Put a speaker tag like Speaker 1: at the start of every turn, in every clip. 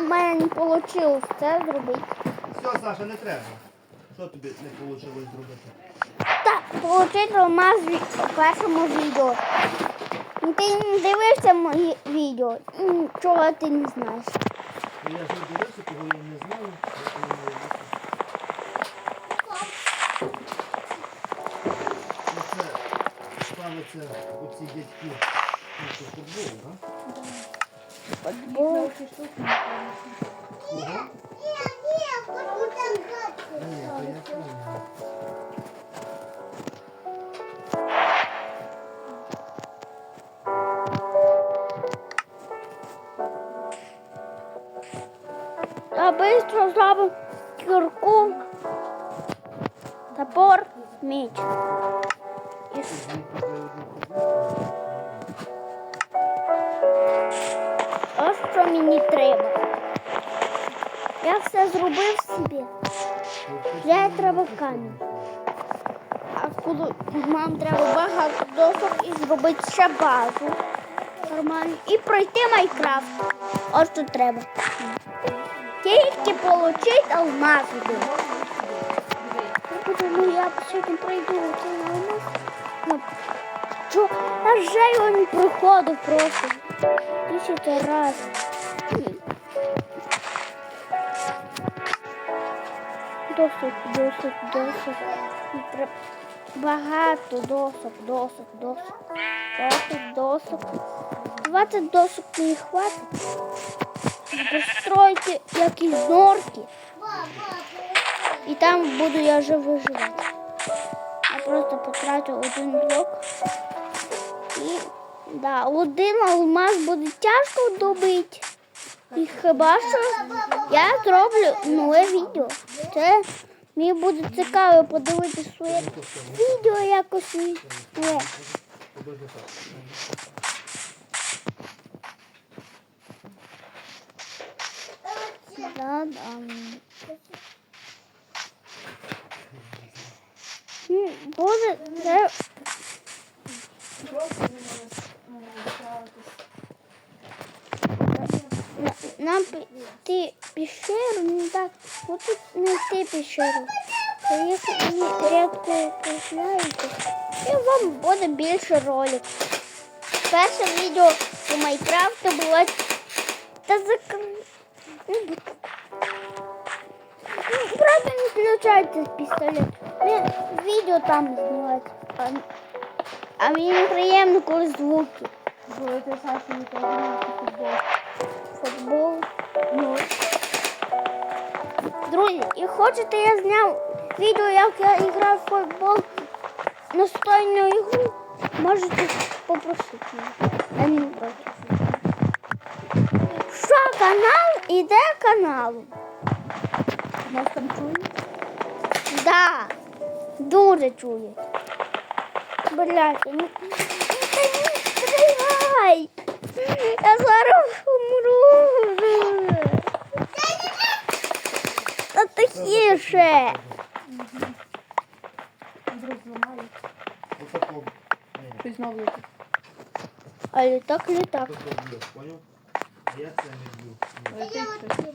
Speaker 1: в мене не вийшло це зробити.
Speaker 2: Все, Саша, не треба. Що тобі не вийшло зробити?
Speaker 1: Так, отримати алмаз ві- у першому відео. Ну, Ти не дивився мої відео, нічого ти не знаєш.
Speaker 2: Ну, Я ж не дивився, того я не знаю. я не дивився. Ну, це ставиться оці дядьки ну, футбол, так? Кого? Ні, то я понял.
Speaker 1: Я швидко зробив кірку, топор, меч. І мені треба. Я все зробив собі. Для треба камінь. А коли нам треба багато досок і зробити ще базу нормально. І пройти Майнкрафт. Ось що треба. Тільки отримати алмаз. один. Ну, Тому я сьогодні пройду цей алмаз. Ну, Що? Я вже його не проходив просто. Тисячу раз. Досок, досок, досок. Багато досок, досок, досок. Досок, досок. 20 досок не хватить. Построїти якісь норки. І там буду я вже виживати. Я просто потрачу один блок. І да, один алмаз буде тяжко добити. І хіба що я зроблю нове відео. Це мені буде цікаво подивитися своє відео якось. нове. Да, да. Буде це. піти піщеру, не так. От тут знайти піщеру. Поїхати і рядку познаєте. І вам буде більше ролик. Перше відео по Майнкрафту було та закр... Ну, Правда, не включайте пістолет. Він відео там знімати. А, а мені неприємно, коли звуки.
Speaker 3: Коли ти Саша не казав, футбол.
Speaker 1: Футбол. Ну. Друзі, і хочете, я зняв відео, як я грав в футбол настольну ігру, можете попросити мене. Не. Що канал іде каналу?
Speaker 3: Нас там чують?
Speaker 1: Да, дуже чує. Блядь, ну ну не стріляй. Я зараз Та тихіше.
Speaker 3: Вдруг летить.
Speaker 1: А літак, літак.
Speaker 2: отако я це не б'ю. Ні.
Speaker 3: Летить щось.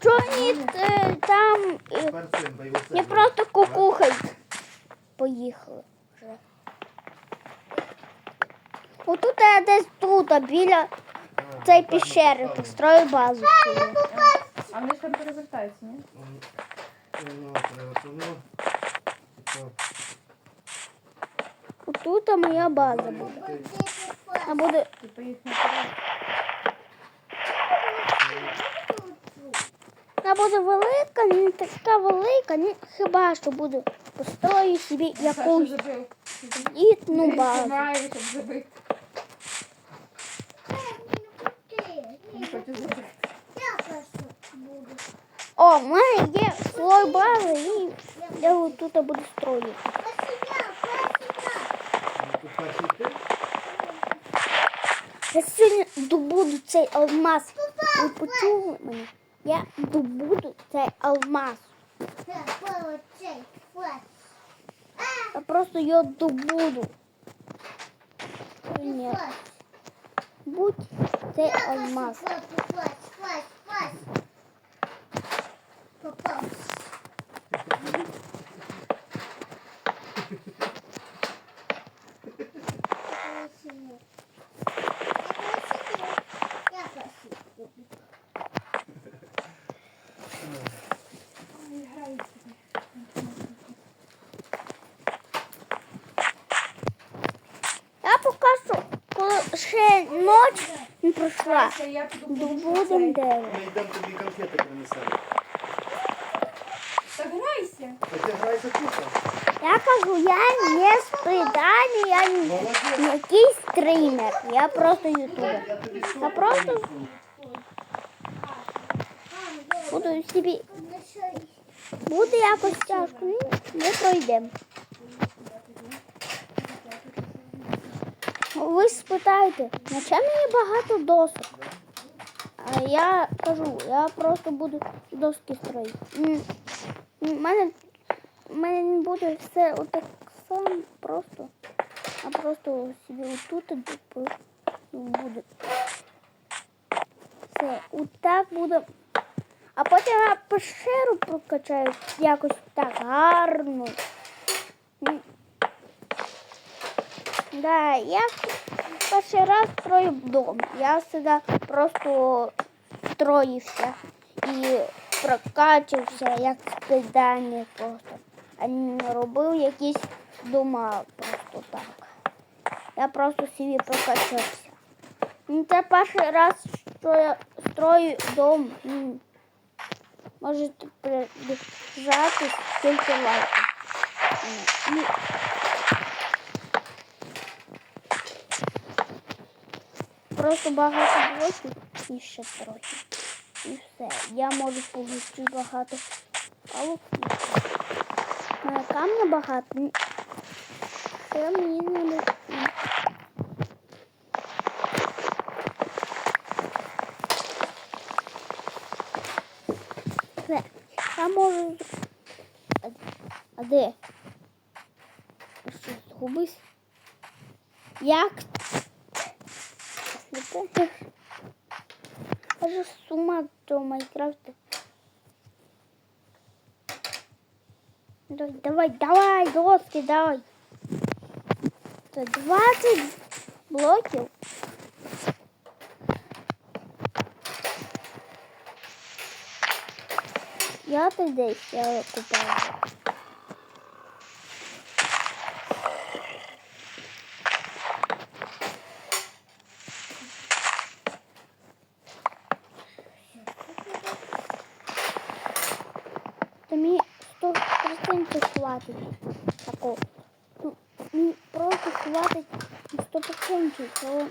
Speaker 3: Що вони так
Speaker 1: е, там е, не просто кукухай. Поїхали вже. Отут я десь тут, а біля
Speaker 2: Так
Speaker 1: піщери построю базу. свою.
Speaker 3: А вони ж там перевертаються, ні?
Speaker 1: Отут моя база буде. А буде
Speaker 3: Типу їх не перевертають.
Speaker 1: Вона буде велика, не така велика, ні, хіба що буде построю собі якусь
Speaker 3: забив.
Speaker 1: літну базу.
Speaker 3: Знімає, щоб забити. Не хочу забити.
Speaker 1: О, в мене є слой бази і я тут буду строїти. Я сьогодні добуду цей алмаз. Ви почули мене? Я добуду цей алмаз. Я просто його добуду. Ні. Будь це алмаз.
Speaker 4: Попав. Я красивый.
Speaker 3: Ой, граю собі.
Speaker 1: Я поки що, коли ще ніч не пройшла,
Speaker 3: Грайся, я піду
Speaker 1: добудемо
Speaker 3: подушку
Speaker 1: дерево.
Speaker 2: Ми йдемо тобі конфети принесемо.
Speaker 3: цей. Та грайся.
Speaker 2: А ти грайся тут.
Speaker 1: Я кажу, я не сприданий, я не, якийсь стример. Я просто ютубер.
Speaker 2: Я
Speaker 1: просто буду собі. Буде якось тяжко. Ми пройдемо. Ви спитаєте, на чому мені багато досок? А я кажу, я просто буду доски строїти. У мене, у мене не буде все отак само просто, а просто собі отут типу, буде. Все, отак буде. А потім я пещеру прокачаю якось так гарно. Да, я перший раз строю дом. Я сюди просто строївся і прокачався як спидання просто. А не робив якісь дома просто так. Я просто собі прокачався. Ну, Це перший раз, що я строю дом. Можете прижати тільки. І Просто багато блоків і ще трохи. І все. Я можу получити багато палок. Камня багато. Це мені не буде. Все. Я можу. А, де? Що, згубись? Як Слепой. Я же с ума до Майнкрафта. Давай, давай, давай, доски, давай. Це 20 блоків. Я десь я купаю. Та мені 100% хватить такого. Ну, мені просто хватить 100%. То...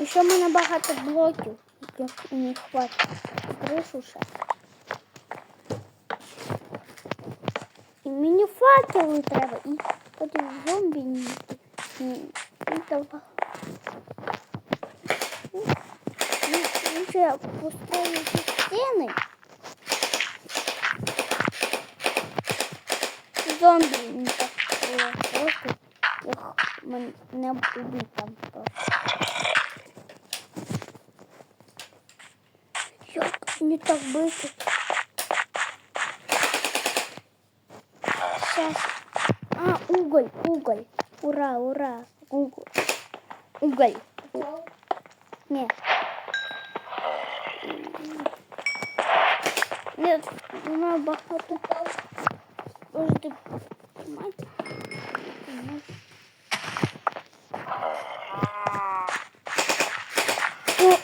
Speaker 1: І ще в мене багато блоків, яких мені хватить. Кришу ще. мені факели треба, і потім зомбі ні. І, і давай. І, і ще я построю ці стіни. Зомбі не так було просто, їх мене не убить там просто. Як не так быстро? Сейчас. А, уголь, уголь. Ура, ура. Уголь. Уголь. Нет. Нет, вона багато. Може ти мать? О!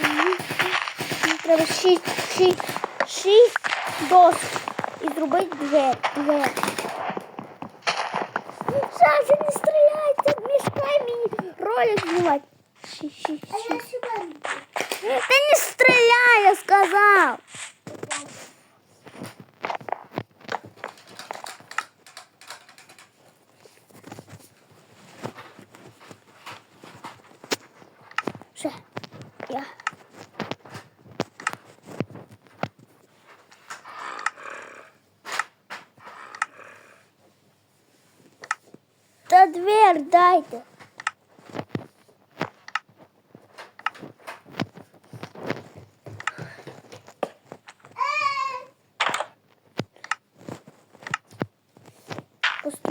Speaker 1: Мені Треба шість, шість, шість досок і Зробити двері. двері. Саша, не стріляйте, мішкай мені ролик знімати. Шість, не стреляй, я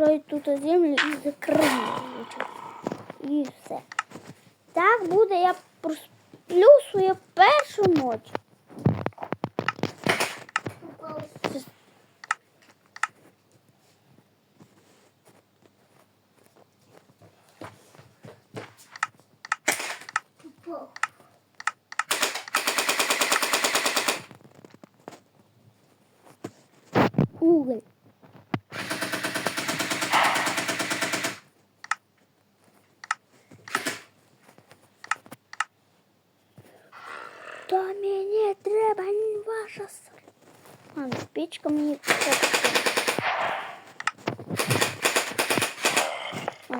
Speaker 1: врою тут землю і закрию. І все. Так буде я просплю свою першу ночь. Та мені треба ваша соль. А, спічка мені треба.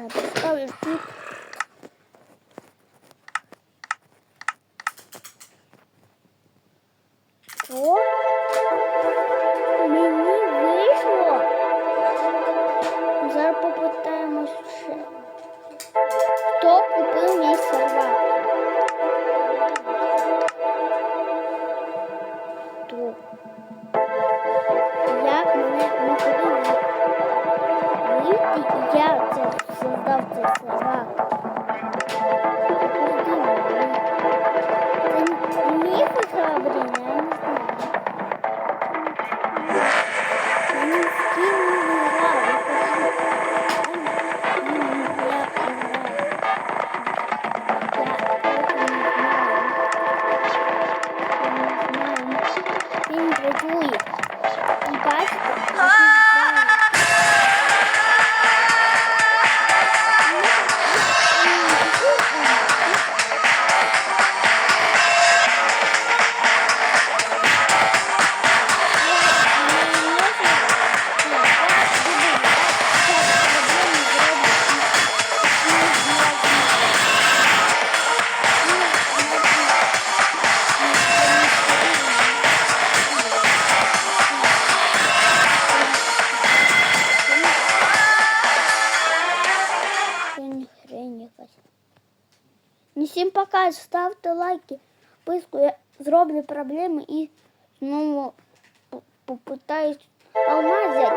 Speaker 1: Поставлю тут. пока. Ставте лайки. Писку я зроблю проблеми і знову попитаюсь алмазять.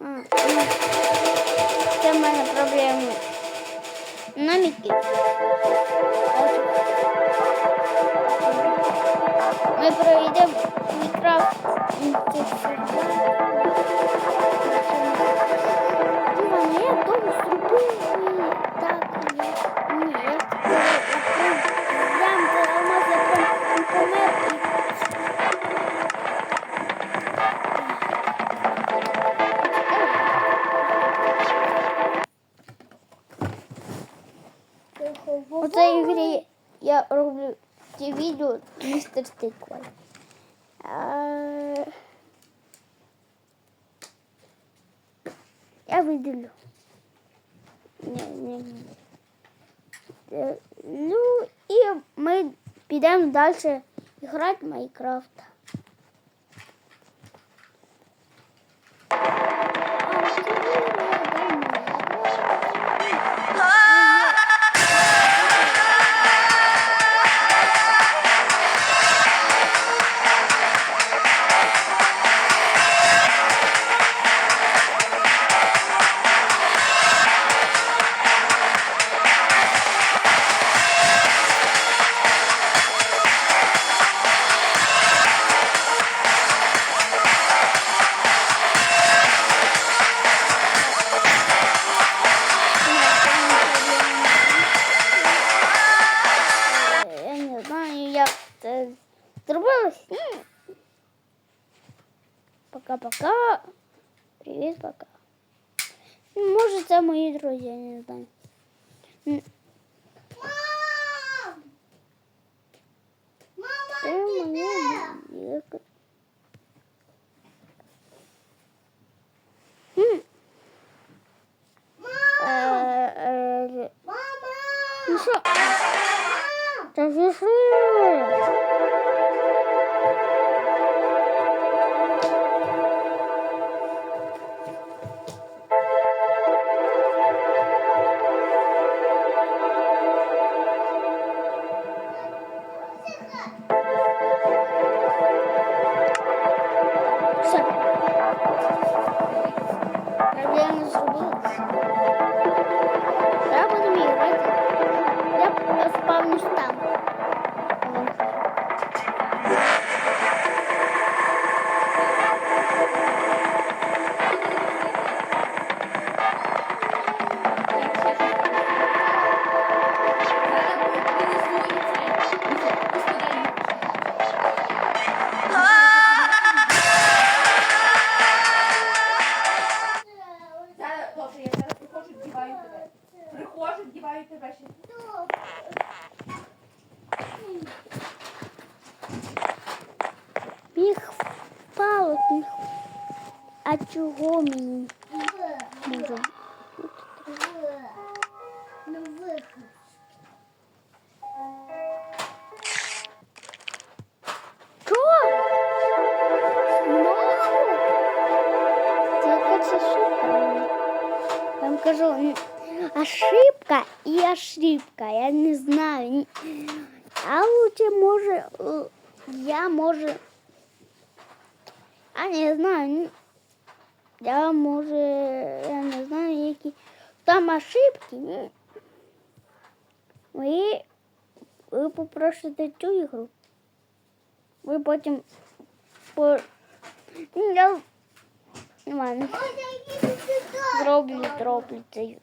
Speaker 1: Ну, ну, це в мене проблеми. Ну, Наміки. 这个是什 Ну і ми підемо далі грати в Майнкрафт. пока. Привіт, пока. Может, це мои друзья не знаю.
Speaker 3: Мам! Мама,
Speaker 1: це мої Хм.
Speaker 3: Мама! Ну що? Та! Приходжу, вдіваю.
Speaker 1: Міг впало, міг. А чого мені? Я може, я не знаю, які там ошибки. ні. Ви, ви попросите цю ігру. Ви потім по... Ну, Я... Ладно. Зроблю, зроблю цей.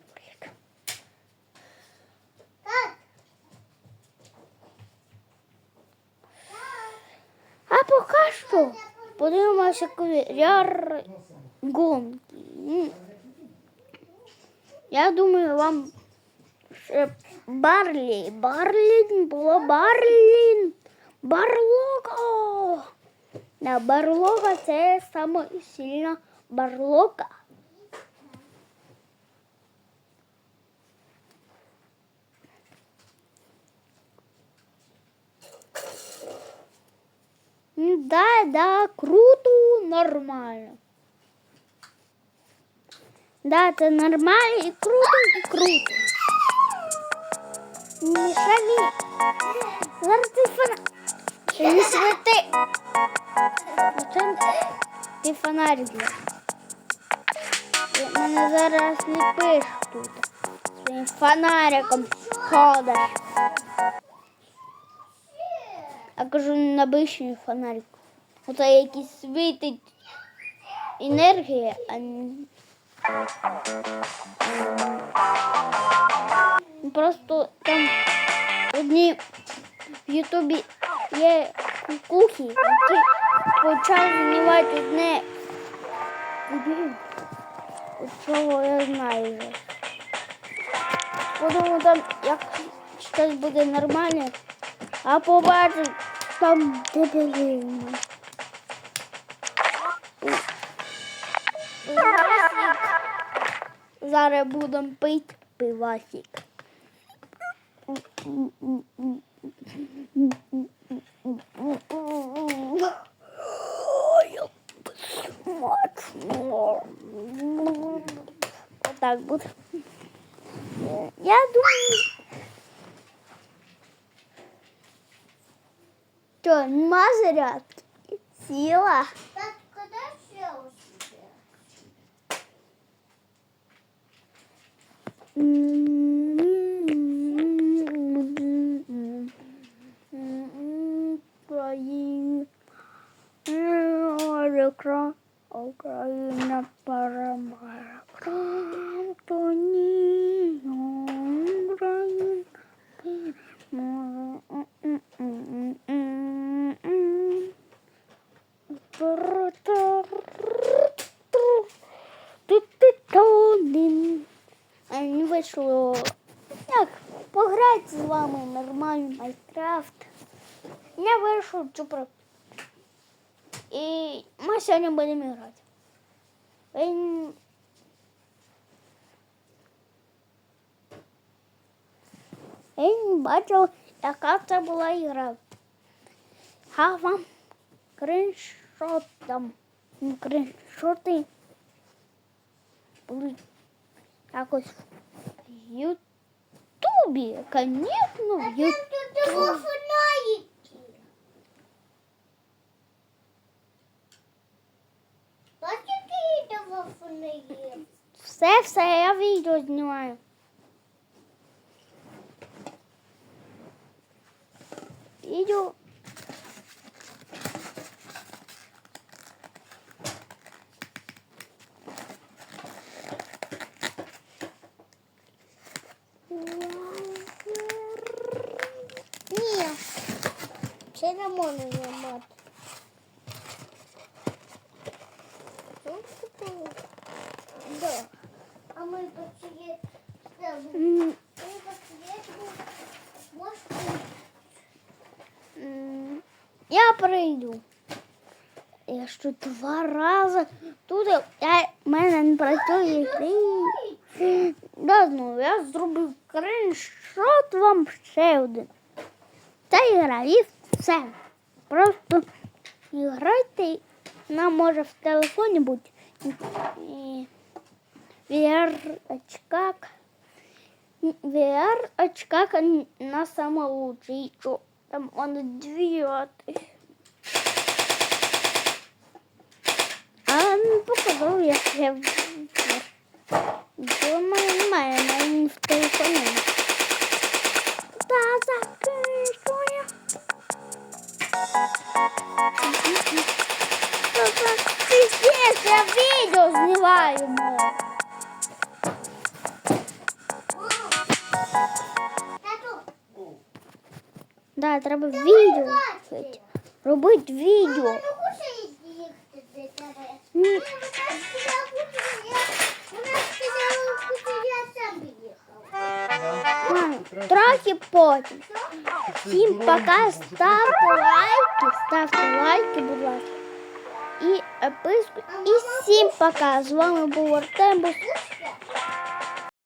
Speaker 1: А поки що подивимося кур'єр гонки. М. Я думаю, вам ще Барлі. Барлін було Барлін. Барлога. Да, барлога це саме сильна барлога. М, Да, да, круто, нормально. Да, це нормально і круто, і круто. Не шалі. Зараз ти фана... Не світи. Оце ти фонарик. Ти мене зараз сліпиш тут. Своїм фонариком ходиш. Я кажу на обичний фонарик. Оце якийсь світить енергія, а не... Просто там одні в Ютубі є кукухи, які почали знімати одне. Чого я знаю вже. Подумав там, як щось буде нормально, а побачив там дебілізм. Зараз будемо пити пивасик. Отак буде. Я думаю. Що, нема зарядки? Сіла. Україна, Україна переможе. То ні, Україна переможе. А не вийшло. Як пограти з вами нормально в Майнкрафт. Я вирішив цю про. І ми сьогодні будемо грати. Він... Я не бачив, яка це була ігра. А вам ну, Скріншоти були якось в Ютубі. конечно, в Ютубе. Все, все, я відео знімаю. Відео. Ні, це не можна знімати. Да.
Speaker 4: А ми поціє.
Speaker 1: М,
Speaker 4: Ми поціє. Можна.
Speaker 1: м, Я прийду. Я що два рази тут я, мене не працює. Да, ну, я зробив скріншот вам ще один. Та ігра і все. Просто грайте, вона може в телефоні бути. VR очках. VR очках на саме лучший. Там он дві. А не показал, если я Думаю, но навіть в телефоні. Треба відео. робити. Робити відео. мам, Трохи потім. Всім пока, ставте лайки, ставте лайки, будь ласка. І підписку. І всім пока. З вами був Артем.